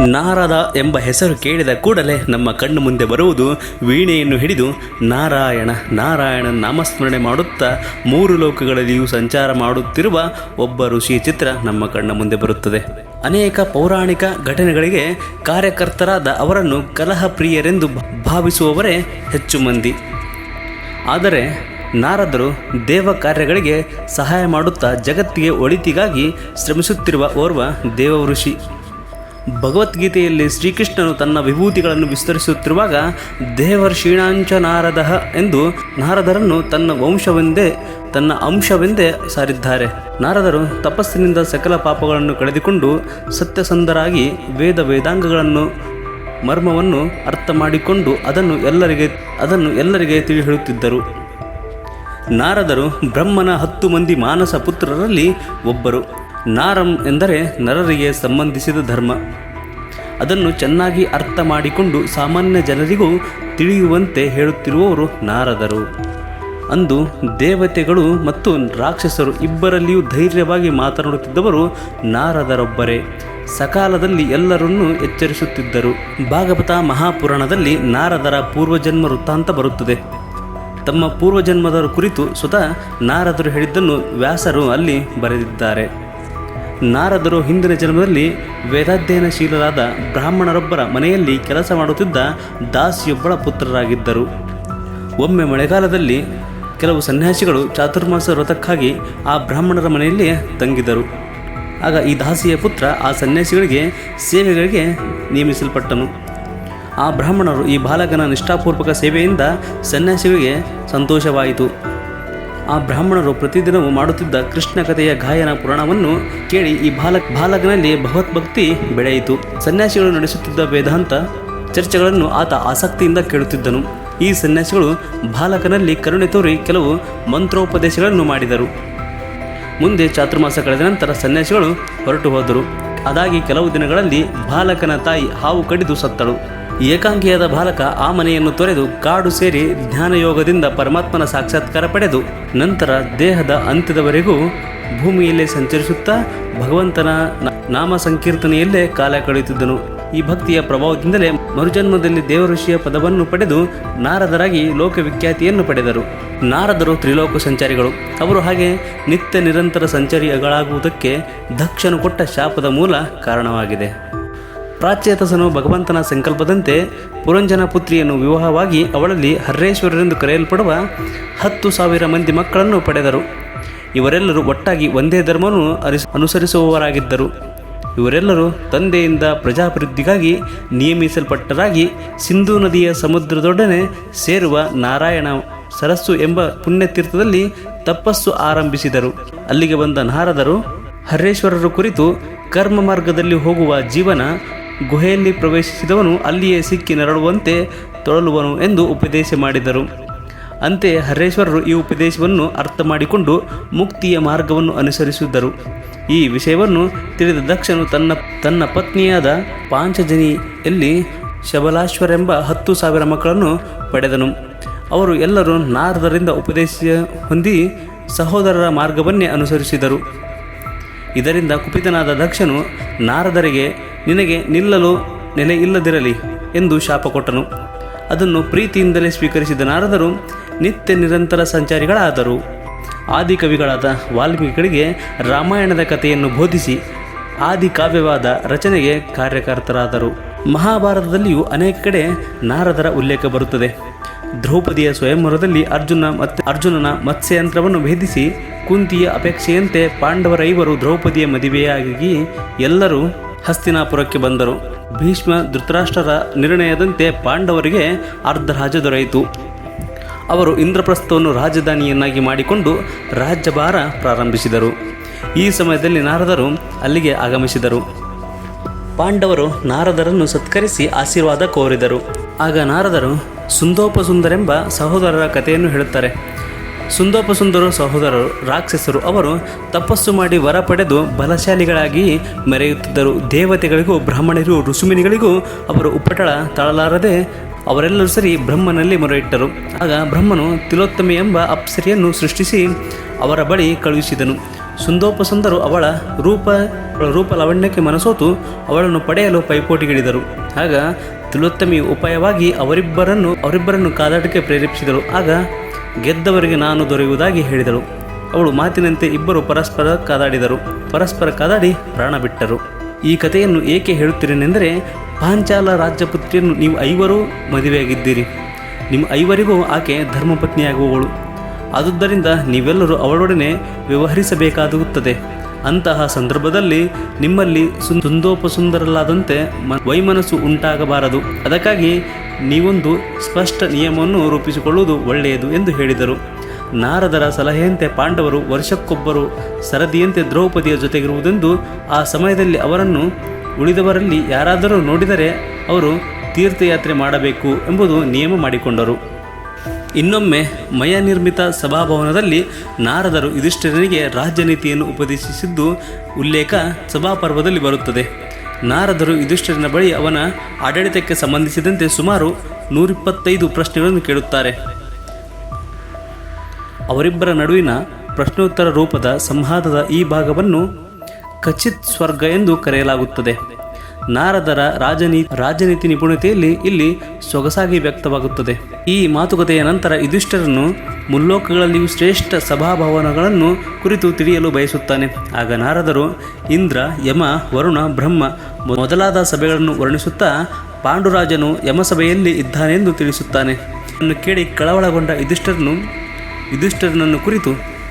ನಾರದ ಎಂಬ ಹೆಸರು ಕೇಳಿದ ಕೂಡಲೇ ನಮ್ಮ ಕಣ್ಣು ಮುಂದೆ ಬರುವುದು ವೀಣೆಯನ್ನು ಹಿಡಿದು ನಾರಾಯಣ ನಾರಾಯಣ ನಾಮಸ್ಮರಣೆ ಮಾಡುತ್ತಾ ಮೂರು ಲೋಕಗಳಲ್ಲಿಯೂ ಸಂಚಾರ ಮಾಡುತ್ತಿರುವ ಒಬ್ಬ ಋಷಿಯ ಚಿತ್ರ ನಮ್ಮ ಕಣ್ಣ ಮುಂದೆ ಬರುತ್ತದೆ. ಅನೇಕ ಪೌರಾಣಿಕ ಘಟನೆಗಳಿಗೆ ಕಾರ್ಯಕರ್ತರಾದ ಅವರನ್ನು ಕಲಹ ಪ್ರಿಯರೆಂದು ಭಾವಿಸುವವರೇ ಹೆಚ್ಚು ಮಂದಿ. ಆದರೆ ನಾರದರು ದೇವ ಕಾರ್ಯಗಳಿಗೆ ಸಹಾಯ ಮಾಡುತ್ತಾ ಜಗತ್ತಿಗೆ ಒಳಿತಿಗಾಗಿ ಶ್ರಮಿಸುತ್ತಿರುವ ಓರ್ವ ದೇವ ಋಷಿ ಭಗವದ್ಗೀತೆಯಲ್ಲಿ ಶ್ರೀಕೃಷ್ಣನು ತನ್ನ ವಿಭೂತಿಗಳನ್ನು ವಿಸ್ತರಿಸುತ್ತಿರುವಾಗ ದೇವರ್ಷೀಣಾಂಚ ನಾರದ ಎಂದು ನಾರದರನ್ನು ತನ್ನ ವಂಶವೆಂದೇ, ತನ್ನ ಅಂಶವೆಂದೇ ಸಾರಿದ್ದಾರೆ. ನಾರದರು ತಪಸ್ಸಿನಿಂದ ಸಕಲ ಪಾಪಗಳನ್ನು ಕಳೆದುಕೊಂಡು ಸತ್ಯಸಂಧರಾಗಿ ವೇದ ವೇದಾಂಗಗಳನ್ನು, ಮರ್ಮವನ್ನು ಅರ್ಥ ಮಾಡಿಕೊಂಡು ಅದನ್ನು ಎಲ್ಲರಿಗೆ ಅದನ್ನು ಎಲ್ಲರಿಗೆ ತಿಳಿ ಹೇಳುತ್ತಿದ್ದರು ನಾರದರು ಬ್ರಹ್ಮನ ಹತ್ತು ಮಂದಿ ಮಾನಸ ಪುತ್ರರಲ್ಲಿ ಒಬ್ಬರು. ನಾರಂ ಎಂದರೆ ನರರಿಗೆ ಸಂಬಂಧಿಸಿದ ಧರ್ಮ. ಅದನ್ನು ಚೆನ್ನಾಗಿ ಅರ್ಥ ಮಾಡಿಕೊಂಡು ಸಾಮಾನ್ಯ ಜನರಿಗೂ ತಿಳಿಯುವಂತೆ ಹೇಳುತ್ತಿರುವವರು ನಾರದರು. ಅಂದು ದೇವತೆಗಳು ಮತ್ತು ರಾಕ್ಷಸರು ಇಬ್ಬರಲ್ಲಿಯೂ ಧೈರ್ಯವಾಗಿ ಮಾತನಾಡುತ್ತಿದ್ದವರು ನಾರದರೊಬ್ಬರೇ. ಸಕಾಲದಲ್ಲಿ ಎಲ್ಲರನ್ನೂ ಎಚ್ಚರಿಸುತ್ತಿದ್ದರು. ಭಾಗವತ ಮಹಾಪುರಾಣದಲ್ಲಿ ನಾರದರ ಪೂರ್ವಜನ್ಮ ವೃತ್ತಾಂತ ಬರುತ್ತದೆ. ತಮ್ಮ ಪೂರ್ವಜನ್ಮದ ಕುರಿತು ಸ್ವತಃ ನಾರದರು ಹೇಳಿದ್ದನ್ನು ವ್ಯಾಸರು ಅಲ್ಲಿ ಬರೆದಿದ್ದಾರೆ. ನಾರದರು ಹಿಂದಿನ ಜನ್ಮದಲ್ಲಿ ವೇದಾಧ್ಯಯನಶೀಲರಾದ ಬ್ರಾಹ್ಮಣರೊಬ್ಬರ ಮನೆಯಲ್ಲಿ ಕೆಲಸ ಮಾಡುತ್ತಿದ್ದ ದಾಸಿಯೊಬ್ಬಳ ಪುತ್ರರಾಗಿದ್ದರು. ಒಮ್ಮೆ ಮಳೆಗಾಲದಲ್ಲಿ ಕೆಲವು ಸನ್ಯಾಸಿಗಳು ಚಾತುರ್ಮಾಸ ವ್ರತಕ್ಕಾಗಿ ಆ ಬ್ರಾಹ್ಮಣರ ಮನೆಯಲ್ಲಿ ತಂಗಿದರು. ಆಗ ಈ ದಾಸಿಯ ಪುತ್ರ ಆ ಸನ್ಯಾಸಿಗಳಿಗೆ ಸೇವೆಗಳಿಗೆ ನೇಮಿಸಲ್ಪಟ್ಟನು. ಆ ಬ್ರಾಹ್ಮಣರು ಈ ಬಾಲಕನ ನಿಷ್ಠಾಪೂರ್ವಕ ಸೇವೆಯಿಂದ ಸನ್ಯಾಸಿಗಳಿಗೆ ಸಂತೋಷವಾಯಿತು. ಆ ಬ್ರಾಹ್ಮಣರು ಪ್ರತಿದಿನವೂ ಮಾಡುತ್ತಿದ್ದ ಕೃಷ್ಣ ಕಥೆಯ ಗಾಯನ ಪುರಾಣವನ್ನು ಕೇಳಿ ಈ ಬಾಲಕ್ ಬಾಲಕನಲ್ಲಿ ಭಗವದ್ಭಕ್ತಿ ಬೆಳೆಯಿತು. ಸನ್ಯಾಸಿಗಳು ನಡೆಸುತ್ತಿದ್ದ ವೇದಾಂತ ಚರ್ಚೆಗಳನ್ನು ಆತ ಆಸಕ್ತಿಯಿಂದ ಕೇಳುತ್ತಿದ್ದನು. ಈ ಸನ್ಯಾಸಿಗಳು ಬಾಲಕನಲ್ಲಿ ಕರುಣೆ ತೋರಿ ಕೆಲವು ಮಂತ್ರೋಪದೇಶಗಳನ್ನು ಮಾಡಿದರು. ಮುಂದೆ ಚಾತುರ್ಮಾಸ ಕಳೆದ ನಂತರ ಸನ್ಯಾಸಿಗಳು ಹೊರಟು ಹೋದರು. ಅದಾಗಿ ಕೆಲವು ದಿನಗಳಲ್ಲಿ ಬಾಲಕನ ತಾಯಿ ಹಾವು ಕಡಿದು ಸತ್ತಳು. ಏಕಾಂಗಿಯಾದ ಬಾಲಕ ಆ ಮನೆಯನ್ನು ತೊರೆದು ಕಾಡು ಸೇರಿ ಜ್ಞಾನಯೋಗದಿಂದ ಪರಮಾತ್ಮನ ಸಾಕ್ಷಾತ್ಕಾರ ಪಡೆದು ನಂತರ ದೇಹದ ಅಂತ್ಯದವರೆಗೂ ಭೂಮಿಯಲ್ಲೇ ಸಂಚರಿಸುತ್ತಾ ಭಗವಂತನ ನಾಮ ಸಂಕೀರ್ತನೆಯಲ್ಲೇ ಕಾಲ ಕಳೆಯುತ್ತಿದ್ದನು. ಈ ಭಕ್ತಿಯ ಪ್ರಭಾವದಿಂದಲೇ ಮರುಜನ್ಮದಲ್ಲಿ ದೇವಋಷಿಯ ಪದವನ್ನು ಪಡೆದು ನಾರದರಾಗಿ ಲೋಕವಿಖ್ಯಾತಿಯನ್ನು ಪಡೆದರು. ನಾರದರು ತ್ರಿಲೋಕ ಸಂಚಾರಿಗಳು. ಅವರು ಹಾಗೆ ನಿತ್ಯ ನಿರಂತರ ಸಂಚಾರಿಗಳಾಗುವುದಕ್ಕೆ ದಕ್ಷನು ಕೊಟ್ಟ ಶಾಪದ ಮೂಲ ಕಾರಣವಾಗಿದೆ. ಪ್ರಾಚ್ಯತಸನು ಭಗವಂತನ ಸಂಕಲ್ಪದಂತೆ ಪುರಂಜನ ಪುತ್ರಿಯನ್ನು ವಿವಾಹವಾಗಿ ಅವಳಲ್ಲಿ ಹರ್ರೇಶ್ವರರೆಂದು ಕರೆಯಲ್ಪಡುವ ಹತ್ತು ಸಾವಿರ ಮಂದಿ ಮಕ್ಕಳನ್ನು ಪಡೆದರು. ಇವರೆಲ್ಲರೂ ಒಟ್ಟಾಗಿ ಒಂದೇ ಧರ್ಮವನ್ನು ಅರಿಸ್, ಅನುಸರಿಸುವವರಾಗಿದ್ದರು. ಇವರೆಲ್ಲರೂ ತಂದೆಯಿಂದ ಪ್ರಜಾಭಿವೃದ್ಧಿಗಾಗಿ ನಿಯಮಿಸಲ್ಪಟ್ಟರಾಗಿ ಸಿಂಧೂ ನದಿಯ ಸಮುದ್ರದೊಡನೆ ಸೇರುವ ನಾರಾಯಣ ಸರಸ್ಸು ಎಂಬ ಪುಣ್ಯತೀರ್ಥದಲ್ಲಿ ತಪಸ್ಸು ಆರಂಭಿಸಿದರು. ಅಲ್ಲಿಗೆ ಬಂದ ನಾರದರು ಹರೇಶ್ವರರು ಕುರಿತು ಕರ್ಮ ಮಾರ್ಗದಲ್ಲಿ ಹೋಗುವ ಜೀವನ ಗುಹೆಯಲ್ಲಿ ಪ್ರವೇಶಿಸಿದವನು ಅಲ್ಲಿಯೇ ಸಿಕ್ಕಿ ನರಳುವಂತೆ ತೊಳಲುವನು ಎಂದು ಉಪದೇಶ ಮಾಡಿದರು. ಅಂತೆಯೇ ಹರೇಶ್ವರರು ಈ ಉಪದೇಶವನ್ನು ಅರ್ಥ ಮಾಡಿಕೊಂಡು ಮುಕ್ತಿಯ ಮಾರ್ಗವನ್ನು ಅನುಸರಿಸಿದ್ದರು. ಈ ವಿಷಯವನ್ನು ತಿಳಿದ ದಕ್ಷನು ತನ್ನ ತನ್ನ ಪತ್ನಿಯಾದ ಪಾಂಚಜನಿಯಲ್ಲಿ ಶಬಲಾಶ್ವರೆಂಬ ಹತ್ತು ಸಾವಿರ ಮಕ್ಕಳನ್ನು ಪಡೆದನು. ಅವರು ಎಲ್ಲರೂ ನಾರದರಿಂದ ಉಪದೇಶ ಹೊಂದಿ ಸಹೋದರರ ಮಾರ್ಗವನ್ನೇ ಅನುಸರಿಸಿದರು. ಇದರಿಂದ ಕುಪಿತನಾದ ದಕ್ಷನು ನಾರದರಿಗೆ, ನಿನಗೆ ನಿಲ್ಲಲು ನೆಲೆ ಇಲ್ಲದಿರಲಿ ಎಂದು ಶಾಪ ಕೊಟ್ಟನು. ಅದನ್ನು ಪ್ರೀತಿಯಿಂದಲೇ ಸ್ವೀಕರಿಸಿದ ನಾರದರು ನಿತ್ಯ ನಿರಂತರ ಸಂಚಾರಿಗಳಾದರು. ಆದಿಕವಿಗಳಾದ ವಾಲ್ಮೀಕಿಗಳಿಗೆ ರಾಮಾಯಣದ ಕಥೆಯನ್ನು ಬೋಧಿಸಿ ಆದಿಕಾವ್ಯವಾದ ರಚನೆಗೆ ಕಾರ್ಯಕರ್ತರಾದರು. ಮಹಾಭಾರತದಲ್ಲಿಯೂ ಅನೇಕ ಕಡೆ ನಾರದರ ಉಲ್ಲೇಖ ಬರುತ್ತದೆ. ದ್ರೌಪದಿಯ ಸ್ವಯಂವರದಲ್ಲಿ ಅರ್ಜುನ ಮತ್ತೆ ಅರ್ಜುನನ ಮತ್ಸ್ಯಯಂತ್ರವನ್ನು ಭೇದಿಸಿ ಕುಂತಿಯ ಅಪೇಕ್ಷೆಯಂತೆ ಪಾಂಡವರೈವರು ದ್ರೌಪದಿಯ ಮದುವೆಯಾಗಿ ಎಲ್ಲರೂ ಹಸ್ತಿನಾಪುರಕ್ಕೆ ಬಂದರು. ಭೀಷ್ಮ ಧೃತರಾಷ್ಟ್ರರ ನಿರ್ಣಯದಂತೆ ಪಾಂಡವರಿಗೆ ಅರ್ಧರಾಜ ದೊರೆಯಿತು. ಅವರು ಇಂದ್ರಪ್ರಸ್ಥವನ್ನು ರಾಜಧಾನಿಯನ್ನಾಗಿ ಮಾಡಿಕೊಂಡು ರಾಜ್ಯಭಾರ ಪ್ರಾರಂಭಿಸಿದರು. ಈ ಸಮಯದಲ್ಲಿ ನಾರದರು ಅಲ್ಲಿಗೆ ಆಗಮಿಸಿದರು. ಪಾಂಡವರು ನಾರದರನ್ನು ಸತ್ಕರಿಸಿ ಆಶೀರ್ವಾದ ಕೋರಿದರು. ಆಗ ನಾರದರು ಸುಂದೋಪಸುಂದರೆಂಬ ಸಹೋದರರ ಕಥೆಯನ್ನು ಹೇಳುತ್ತಾರೆ. ಸುಂದೋಪಸುಂದರ ಸಹೋದರರು ರಾಕ್ಷಸರು ಅವರು ತಪಸ್ಸು ಮಾಡಿ ವರ ಪಡೆದು ಬಲಶಾಲಿಗಳಾಗಿ ಮೆರೆಯುತ್ತಿದ್ದರು. ದೇವತೆಗಳಿಗೂ ಬ್ರಾಹ್ಮಣರಿಗೂ ಋಷಿಮುನಿಗಳಿಗೂ ಅವರು ಉಪಟಳ ತಾಳಲಾರದೆ ಅವರೆಲ್ಲರೂ ಸರಿ ಬ್ರಹ್ಮನಲ್ಲಿ ಮೊರೆಯಿಟ್ಟರು. ಆಗ ಬ್ರಹ್ಮನು ತಿಲೋತ್ತಮೆ ಎಂಬ ಅಪ್ಸರಿಯನ್ನು ಸೃಷ್ಟಿಸಿ ಅವರ ಬಳಿ ಕಳುಹಿಸಿದನು. ಸುಂದೋಪಸುಂದರು ಅವಳ ರೂಪ ರೂಪ ಲಾವಣ್ಯಕ್ಕೆ ಮನಸೋತು ಅವಳನ್ನು ಪಡೆಯಲು ಪೈಪೋಟಿಗಿಳಿದರು. ಆಗ ತಿಲೋತ್ತಮಿ ಉಪಾಯವಾಗಿ ಅವರಿಬ್ಬರನ್ನು ಅವರಿಬ್ಬರನ್ನು ಕಾದಾಟಕ್ಕೆ ಪ್ರೇರೇಪಿಸಿದರು ಆಗ ಗೆದ್ದವರಿಗೆ ನಾನು ದೊರೆಯುವುದಾಗಿ ಹೇಳಿದಳು. ಅವಳು ಮಾತಿನಂತೆ ಇಬ್ಬರು ಪರಸ್ಪರ ಕಾದಾಡಿದರು. ಪರಸ್ಪರ ಕಾದಾಡಿ ಪ್ರಾಣ ಬಿಟ್ಟರು. ಈ ಕಥೆಯನ್ನು ಏಕೆ ಹೇಳುತ್ತೀರೇನೆಂದರೆ ಪಾಂಚಾಲ ರಾಜ್ಯಪುತ್ರಿಯನ್ನು ನೀವು ಐವರು ಮದುವೆಯಾಗಿದ್ದೀರಿ. ನಿಮ್ಮ ಐವರಿಗೂ ಆಕೆ ಧರ್ಮಪತ್ನಿಯಾಗುವವಳು. ಆದುದರಿಂದ ನೀವೆಲ್ಲರೂ ಅವಳೊಡನೆ ವ್ಯವಹರಿಸಬೇಕಾಗುತ್ತದೆ ಅಂತಹ ಸಂದರ್ಭದಲ್ಲಿ ನಿಮ್ಮಲ್ಲಿ ಸುಂದೋಪಸುಂದರಲಾದಂತೆ ವೈಮನಸ್ಸು ಉಂಟಾಗಬಾರದು. ಅದಕ್ಕಾಗಿ ನೀವೊಂದು ಸ್ಪಷ್ಟ ನಿಯಮವನ್ನು ರೂಪಿಸಿಕೊಳ್ಳುವುದು ಒಳ್ಳೆಯದು ಎಂದು ಹೇಳಿದರು. ನಾರದರ ಸಲಹೆಯಂತೆ ಪಾಂಡವರು ವರ್ಷಕ್ಕೊಬ್ಬರು ಸರದಿಯಂತೆ ದ್ರೌಪದಿಯ ಜೊತೆಗಿರುವುದೆಂದು ಆ ಸಮಯದಲ್ಲಿ ಅವರನ್ನು ಉಳಿದವರಲ್ಲಿ ಯಾರಾದರೂ ನೋಡಿದರೆ ಅವರು ತೀರ್ಥಯಾತ್ರೆ ಮಾಡಬೇಕು ಎಂಬುದು ನಿಯಮ ಮಾಡಿಕೊಂಡರು. ಇನ್ನೊಮ್ಮೆ ಮಯ ನಿರ್ಮಿತ ಸಭಾಭವನದಲ್ಲಿ ನಾರದರು ಯುಧಿಷ್ಠಿರನಿಗೆ ರಾಜ್ಯನೀತಿಯನ್ನು ಉಪದೇಶಿಸಿದ್ದು ಉಲ್ಲೇಖ ಸಭಾಪರ್ವದಲ್ಲಿ ಬರುತ್ತದೆ. ನಾರದರು ಯುಧಿಷ್ಠಿರನ ಬಳಿ ಅವನ ಆಡಳಿತಕ್ಕೆ ಸಂಬಂಧಿಸಿದಂತೆ ಸುಮಾರು ನೂರಿಪ್ಪತ್ತೈದು ಪ್ರಶ್ನೆಗಳನ್ನು ಕೇಳುತ್ತಾರೆ. ಅವರಿಬ್ಬರ ನಡುವಿನ ಪ್ರಶ್ನೋತ್ತರ ರೂಪದ ಸಂವಾದದ ಈ ಭಾಗವನ್ನು ಖಚಿತ್ ಸ್ವರ್ಗ ಎಂದು ಕರೆಯಲಾಗುತ್ತದೆ. ನಾರದರ ರಾಜನೀ, ರಾಜನೀತಿ ನಿಪುಣತೆಯಲ್ಲಿ ಇಲ್ಲಿ ಸೊಗಸಾಗಿ ವ್ಯಕ್ತವಾಗುತ್ತದೆ. ಈ ಮಾತುಕತೆಯ ನಂತರ ಯುಧಿಷ್ಠರನು ಮುಲ್ಲೋಕಗಳಲ್ಲಿಯೂ ಶ್ರೇಷ್ಠ ಸಭಾಭವನಗಳನ್ನು ಕುರಿತು ತಿಳಿಯಲು ಬಯಸುತ್ತಾನೆ. ಆಗ ನಾರದರು ಇಂದ್ರ, ಯಮ, ವರುಣ, ಬ್ರಹ್ಮ ಮೊದಲಾದ ಸಭೆಗಳನ್ನು ವರ್ಣಿಸುತ್ತಾ ಪಾಂಡುರಾಜನು ಯಮಸಭೆಯಲ್ಲಿ ಇದ್ದಾನೆಂದು ತಿಳಿಸುತ್ತಾನೆ. ಅನ್ನು ಕೇಳಿ ಕಳವಳಗೊಂಡ ಯುಧಿಷ್ಠರನು, ಯುಧಿಷ್ಠರನನ್ನು ಕುರಿತು,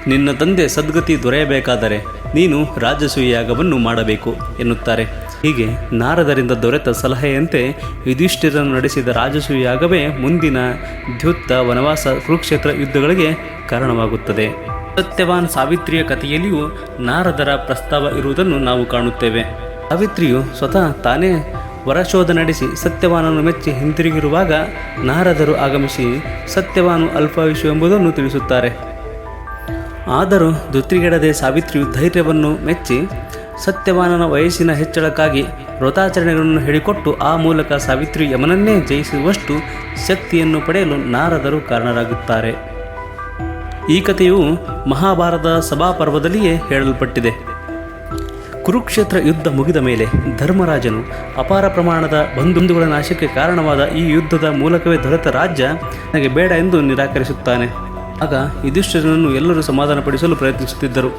ನಿನ್ನ ತಂದೆ ಸದ್ಗತಿ ದೊರೆಯಬೇಕಾದರೆ ನೀನು ರಾಜಸೂಯಾಗವನ್ನು ಮಾಡಬೇಕು ಎನ್ನುತ್ತಾರೆ. ಹೀಗೆ ನಾರದರಿಂದ ದೊರೆತ ಸಲಹೆಯಂತೆ ಯುಧಿಷ್ಠಿರನ್ನು ನಡೆಸಿದ ರಾಜಸೂಯಾಗವೇ ಮುಂದಿನ ದ್ಯುತ್ತ ವನವಾಸ ಕುರುಕ್ಷೇತ್ರ ಯುದ್ಧಗಳಿಗೆ ಕಾರಣವಾಗುತ್ತದೆ. ಸತ್ಯವಾನ್ ಸಾವಿತ್ರಿಯ ಕಥೆಯಲ್ಲಿಯೂ ನಾರದರ ಪ್ರಸ್ತಾವ ಇರುವುದನ್ನು ನಾವು ಕಾಣುತ್ತೇವೆ. ಸಾವಿತ್ರಿಯು ಸ್ವತಃ ತಾನೇ ವರಶೋಧ ನಡೆಸಿ ಸತ್ಯವಾನನ್ನು ಮೆಚ್ಚಿ ಹಿಂತಿರುಗಿರುವಾಗ ನಾರದರು ಆಗಮಿಸಿ ಸತ್ಯವಾನು ಅಲ್ಪಾಯುಷು ಎಂಬುದನ್ನು ತಿಳಿಸುತ್ತಾರೆ. ಆದರೂ ಧೃತಿಗೆಡದೆ ಸಾವಿತ್ರಿಯು ಧೈರ್ಯವನ್ನು ಮೆಚ್ಚಿ ಸತ್ಯವಾನನ ವಯಸ್ಸಿನ ಹೆಚ್ಚಳಕ್ಕಾಗಿ ವ್ರತಾಚರಣೆಗಳನ್ನು ಹೇಳಿಕೊಟ್ಟು ಆ ಮೂಲಕ ಸಾವಿತ್ರಿ ಯಮನನ್ನೇ ಜಯಿಸುವಷ್ಟು ಶಕ್ತಿಯನ್ನು ಪಡೆಯಲು ನಾರದರು ಕಾರಣರಾಗುತ್ತಾರೆ. ಈ ಕಥೆಯು ಮಹಾಭಾರತ ಸಭಾಪರ್ವದಲ್ಲಿಯೇ ಹೇಳಲ್ಪಟ್ಟಿದೆ. ಕುರುಕ್ಷೇತ್ರ ಯುದ್ಧ ಮುಗಿದ ಮೇಲೆ ಧರ್ಮರಾಜನು ಅಪಾರ ಪ್ರಮಾಣದ ಬಂಧುಗಳ ನಾಶಕ್ಕೆ ಕಾರಣವಾದ ಈ ಯುದ್ಧದ ಮೂಲಕವೇ ದೊರೆತ ರಾಜ್ಯ ನನಗೆ ಬೇಡ ಎಂದು ನಿರಾಕರಿಸುತ್ತಾನೆ. ಆಗ ಯುಧಿಷ್ಠಿರನನ್ನು ಎಲ್ಲರೂ ಸಮಾಧಾನಪಡಿಸಲು ಪ್ರಯತ್ನಿಸುತ್ತಿದ್ದರು.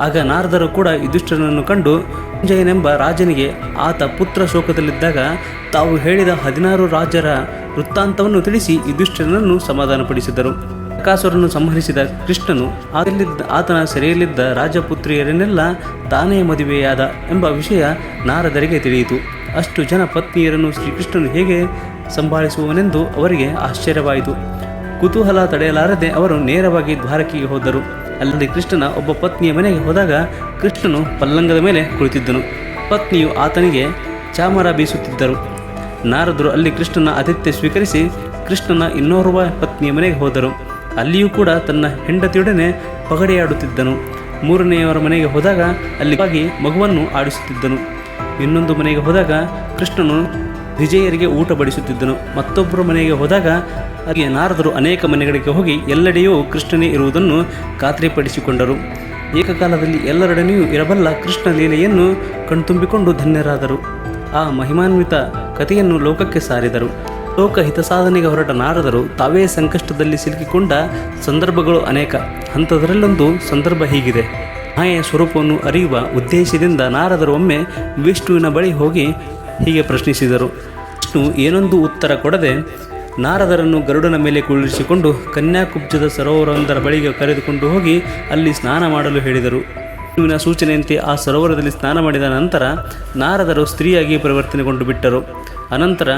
ಆಗ ನಾರದರು ಕೂಡ ಯುಧಿಷ್ಠಿರನನ್ನು ಕಂಡು ಸಂಜಯನೆಂಬ ರಾಜನಿಗೆ ಆತ ಪುತ್ರ ಶೋಕದಲ್ಲಿದ್ದಾಗ ತಾವು ಹೇಳಿದ ಹದಿನಾರು ರಾಜರ ವೃತ್ತಾಂತವನ್ನು ತಿಳಿಸಿ ಯುಧಿಷ್ಠಿರನನ್ನು ಸಮಾಧಾನಪಡಿಸಿದರು. ಪ್ರಕಾಸುರನ್ನು ಸಂಹರಿಸಿದ ಕೃಷ್ಣನು ಆಗಲಿದ್ದ ಆತನ ಸೆರೆಯಲ್ಲಿದ್ದ ರಾಜಪುತ್ರಿಯರನ್ನೆಲ್ಲ ತಾನೇ ಮದುವೆಯಾದ ಎಂಬ ವಿಷಯ ನಾರದರಿಗೆ ತಿಳಿಯಿತು. ಅಷ್ಟು ಜನ ಪತ್ನಿಯರನ್ನು ಶ್ರೀಕೃಷ್ಣನು ಹೇಗೆ ಸಂಭಾಳಿಸುವನೆಂದು ಅವರಿಗೆ ಆಶ್ಚರ್ಯವಾಯಿತು. ಕುತೂಹಲ ತಡೆಯಲಾರದೆ ಅವರು ನೇರವಾಗಿ ದ್ವಾರಕಿಗೆ ಹೋದರು. ಅಲ್ಲದೆ ಕೃಷ್ಣನ ಒಬ್ಬ ಪತ್ನಿಯ ಮನೆಗೆ ಹೋದಾಗ ಕೃಷ್ಣನು ಪಲ್ಲಂಗದ ಮೇಲೆ ಕುಳಿತಿದ್ದನು. ಪತ್ನಿಯು ಆತನಿಗೆ ಚಾಮರ ಬೀಸುತ್ತಿದ್ದರು. ನಾರದರು ಅಲ್ಲಿ ಕೃಷ್ಣನ ಆತಿಥ್ಯ ಸ್ವೀಕರಿಸಿ ಕೃಷ್ಣನ ಇನ್ನೋರ್ವ ಪತ್ನಿಯ ಮನೆಗೆ ಹೋದರು. ಅಲ್ಲಿಯೂ ಕೂಡ ತನ್ನ ಹೆಂಡತಿಯೊಡನೆ ಪಗಡೆಯಾಡುತ್ತಿದ್ದನು. ಮೂರನೆಯವರ ಮನೆಗೆ ಹೋದಾಗ ಅಲ್ಲಿ ಮಗುವನ್ನು ಆಡಿಸುತ್ತಿದ್ದನು. ಇನ್ನೊಂದು ಮನೆಗೆ ಹೋದಾಗ ಕೃಷ್ಣನು ವಿಜಯರಿಗೆ ಊಟ ಬಡಿಸುತ್ತಿದ್ದನು. ಮತ್ತೊಬ್ಬರು ಮನೆಗೆ ಹೋದಾಗ ಹಾಗೆ ನಾರದರು ಅನೇಕ ಮನೆಗಳಿಗೆ ಹೋಗಿ ಎಲ್ಲೆಡೆಯೂ ಕೃಷ್ಣನೇ ಇರುವುದನ್ನು ಖಾತ್ರಿಪಡಿಸಿಕೊಂಡರು. ಏಕಕಾಲದಲ್ಲಿ ಎಲ್ಲರೊಡನೆಯೂ ಇರಬಲ್ಲ ಕೃಷ್ಣ ಲೀಲೆಯನ್ನು ಕಣ್ತುಂಬಿಕೊಂಡು ಧನ್ಯರಾದರು. ಆ ಮಹಿಮಾನ್ವಿತ ಕಥೆಯನ್ನು ಲೋಕಕ್ಕೆ ಸಾರಿದರು. ಲೋಕ ಹಿತಸಾಧನೆಗೆ ಹೊರಟ ನಾರದರು ತಾವೇ ಸಂಕಷ್ಟದಲ್ಲಿ ಸಿಲುಕಿಕೊಂಡ ಸಂದರ್ಭಗಳು ಅನೇಕ. ಅಂಥದರಲ್ಲೊಂದು ಸಂದರ್ಭ ಹೀಗಿದೆ. ಮಾಯೆಯ ಸ್ವರೂಪವನ್ನು ಅರಿಯುವ ಉದ್ದೇಶದಿಂದ ನಾರದರು ಒಮ್ಮೆ ವಿಷ್ಣುವಿನ ಬಳಿ ಹೋಗಿ ಹೀಗೆ ಪ್ರಶ್ನಿಸಿದರು. ವಿಷ್ಣು ಏನೊಂದು ಉತ್ತರ ಕೊಡದೆ ನಾರದರನ್ನು ಗರುಡನ ಮೇಲೆ ಕುಳ್ಳಿರಿಸಿಕೊಂಡು ಕನ್ಯಾಕುಬ್ಜದ ಸರೋವರವೊಂದರ ಬಳಿಗೆ ಕರೆದುಕೊಂಡು ಹೋಗಿ ಅಲ್ಲಿ ಸ್ನಾನ ಮಾಡಲು ಹೇಳಿದರು. ವಿಷ್ಣುವಿನ ಸೂಚನೆಯಂತೆ ಆ ಸರೋವರದಲ್ಲಿ ಸ್ನಾನ ಮಾಡಿದ ನಂತರ ನಾರದರು ಸ್ತ್ರೀಯಾಗಿ ಪರಿವರ್ತನೆಗೊಂಡು ಬಿಟ್ಟರು. ಅನಂತರ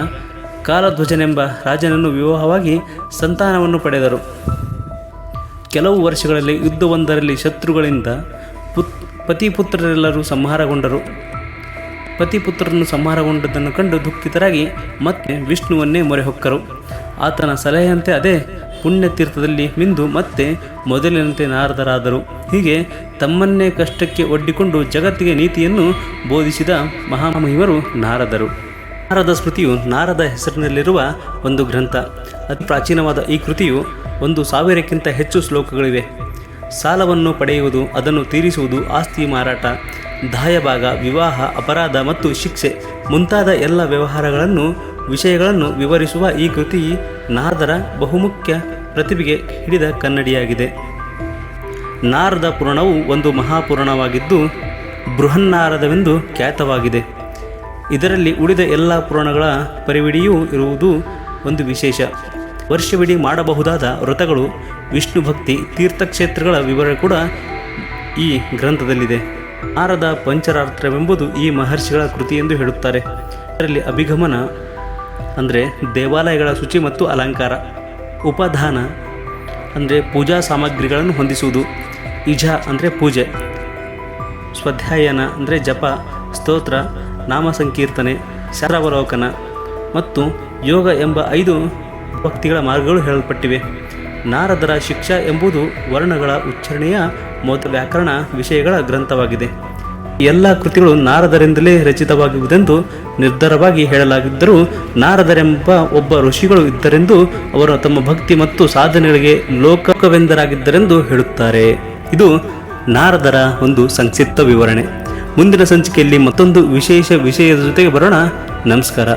ಕಾಲಧ್ವಜನೆಂಬ ರಾಜನನ್ನು ವಿವಾಹವಾಗಿ ಸಂತಾನವನ್ನು ಪಡೆದರು. ಕೆಲವು ವರ್ಷಗಳಲ್ಲಿ ಯುದ್ಧವೊಂದರಲ್ಲಿ ಶತ್ರುಗಳಿಂದ ಪುತ್, ಪತಿಪುತ್ರರೆಲ್ಲರೂ ಸಂಹಾರಗೊಂಡರು. ಪತಿಪುತ್ರರನ್ನು ಸಂಹಾರಗೊಂಡದ್ದನ್ನು ಕಂಡು ದುಃಖಿತರಾಗಿ ಮತ್ತೆ ವಿಷ್ಣುವನ್ನೇ ಮೊರೆ ಹೊಕ್ಕರು ಆತನ ಸಲಹೆಯಂತೆ ಅದೇ ಪುಣ್ಯತೀರ್ಥದಲ್ಲಿ ಮಿಂದು ಮತ್ತೆ ಮೊದಲಿನಂತೆ ನಾರದರಾದರು. ಹೀಗೆ ತಮ್ಮನ್ನೇ ಕಷ್ಟಕ್ಕೆ ಒಡ್ಡಿಕೊಂಡು ಜಗತ್ತಿಗೆ ನೀತಿಯನ್ನು ಬೋಧಿಸಿದ ಮಹಾಮಹಿಮರು ನಾರದರು. ನಾರದ ಸ್ಮೃತಿಯು ನಾರದ ಹೆಸರಿನಲ್ಲಿರುವ ಒಂದು ಗ್ರಂಥ. ಅತಿ ಪ್ರಾಚೀನವಾದ ಈ ಕೃತಿಯು ಒಂದು ಸಾವಿರಕ್ಕಿಂತ ಹೆಚ್ಚು ಶ್ಲೋಕಗಳಿವೆ. ಸಾಲವನ್ನು ಪಡೆಯುವುದು, ಅದನ್ನು ತೀರಿಸುವುದು ಆಸ್ತಿ ಮಾರಾಟ. ದಾಯಭಾಗ, ವಿವಾಹ, ಅಪರಾಧ ಮತ್ತು ಶಿಕ್ಷೆ ಮುಂತಾದ ಎಲ್ಲ ವ್ಯವಹಾರಗಳನ್ನು, ವಿಷಯಗಳನ್ನು ವಿವರಿಸುವ ಈ ಕೃತಿ ನಾರದರ ಬಹುಮುಖ್ಯ ಪ್ರತಿಭೆಗೆ ಹಿಡಿದ ಕನ್ನಡಿಯಾಗಿದೆ. ನಾರದ ಪುರಾಣವು ಒಂದು ಮಹಾಪುರಾಣವಾಗಿದ್ದು, ಬೃಹನ್ನಾರದವೆಂದು ಖ್ಯಾತವಾಗಿದೆ. ಇದರಲ್ಲಿ ಉಳಿದ ಎಲ್ಲ ಪುರಾಣಗಳ ಪರಿವಿಡಿಯೂ ಇರುವುದು ಒಂದು ವಿಶೇಷ. ವರ್ಷವಿಡೀ ಮಾಡಬಹುದಾದ ವ್ರತಗಳು, ವಿಷ್ಣು ಭಕ್ತಿ, ತೀರ್ಥಕ್ಷೇತ್ರಗಳ ವಿವರ ಕೂಡ ಈ ಗ್ರಂಥದಲ್ಲಿದೆ. ನಾರದ ಪಂಚರಾತ್ರವೆಂಬುದು ಈ ಮಹರ್ಷಿಗಳ ಕೃತಿ ಎಂದು ಹೇಳುತ್ತಾರೆ. ಇದರಲ್ಲಿ ಅಭಿಗಮನ ಅಂದರೆ ದೇವಾಲಯಗಳ ಶುಚಿ ಮತ್ತು ಅಲಂಕಾರ, ಉಪಧಾನ ಅಂದರೆ ಪೂಜಾ ಸಾಮಗ್ರಿಗಳನ್ನು ಹೊಂದಿಸುವುದು, ಇಜ ಅಂದರೆ ಪೂಜೆ, ಸ್ವಾಧ್ಯಾಯನ ಅಂದರೆ ಜಪ, ಸ್ತೋತ್ರ ನಾಮ ಸಂಕೀರ್ತನೆ ಶರಾವಲೋಕನ ಮತ್ತು ಯೋಗ ಎಂಬ ಐದು ಭಕ್ತಿಗಳ ಮಾರ್ಗಗಳು ಹೇಳಲ್ಪಟ್ಟಿವೆ. ನಾರದರ ಶಿಕ್ಷಾ ಎಂಬುದು ವರ್ಣಗಳ ಉಚ್ಚಾರಣೆಯ ಮೊದಲ ವ್ಯಾಕರಣ ವಿಷಯಗಳ ಗ್ರಂಥವಾಗಿದೆ. ಎಲ್ಲ ಕೃತಿಗಳು ನಾರದರಿಂದಲೇ ರಚಿತವಾಗುವುದೆಂದು ನಿರ್ಧಾರವಾಗಿ ಹೇಳಲಾಗಿದ್ದರೂ ನಾರದರೆಂಬ ಒಬ್ಬ ಋಷಿಗಳು ಇದ್ದರೆಂದು ಅವರು ತಮ್ಮ ಭಕ್ತಿ ಮತ್ತು ಸಾಧನೆಗಳಿಗೆ ಲೋಕವೆಂದರಾಗಿದ್ದರೆಂದು ಹೇಳುತ್ತಾರೆ. ಇದು ನಾರದರ ಒಂದು ಸಂಕ್ಷಿಪ್ತ ವಿವರಣೆ. ಮುಂದಿನ ಸಂಚಿಕೆಯಲ್ಲಿ ಮತ್ತೊಂದು ವಿಶೇಷ ವಿಷಯದ ಜೊತೆಗೆ ಬರೋಣ. ನಮಸ್ಕಾರ.